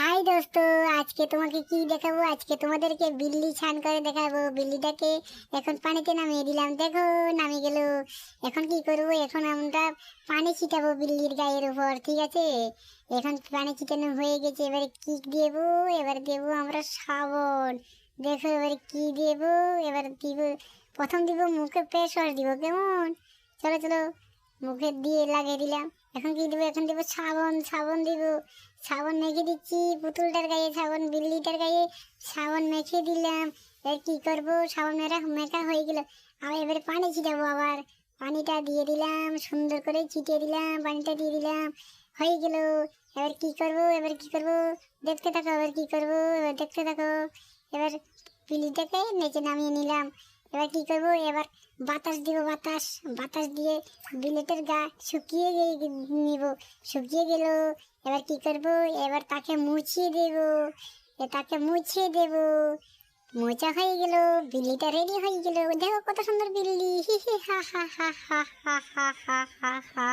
High দোস্ত, আজকে তোমাকে কি দেখাবো? আজকে তোমাদেরকে বিল্লি ছান করে দেখাবো। বিল্লিটাকে এখন পানিতে নামিয়ে দিলাম। দেখো, নামে গেল। এখন কি করব? এখন আমরা পানি ছিটাবো বিল্লির গায়ের উপর, ঠিক আছে? এখন পানি ছিটানো হয়ে গেছে। এবারে কি দেবো? এবার দেবো আমরা সাবন দেখো, এবারে কি দেবো? এবার দিব, প্রথম দিব মুখে ফেস দিব, কেমন? চলো চলো। মুখে দিয়ে লাগিয়ে দিলাম। এখন কি দেবো? এখন দেবো সাবন সাবন দিব। সাবন মেখে দিচ্ছি, পুতুলটার গায়ে সাবন বিল্লিটার গায়ে সাবন মেখে দিলাম। এবার কি করব? সাবন মেরা মেখা হয়ে গেল। আবার এবারে পানি ছিটাবো আবার। পানিটা দিয়ে দিলাম, সুন্দর করে ছিটিয়ে দিলাম, পানিটা দিয়ে দিলাম। হয়ে গেল। এবার কি করব? এবার কি করব? দেখতে থাকো, এবার কি করব? এবার দেখতে থাকো। এবার বিল্লিটাকে নিচে নামিয়ে নিলাম। এবার কি করব? এবার বাতাস দিব, বাতাস। বাতাস দিয়ে বিলেটের গা শুকিয়ে নিব। শুকিয়ে গেল। এবার কি করব? এবার তাকে মুছিয়ে দেব। তাকে মুছিয়ে দেব। মোচা হয়ে গেল বিল্লিটা রেডি হয়ে গেল। দেখো কত সুন্দর বিল্লি। হি হি, হা হা হা হা হা হা হা হা।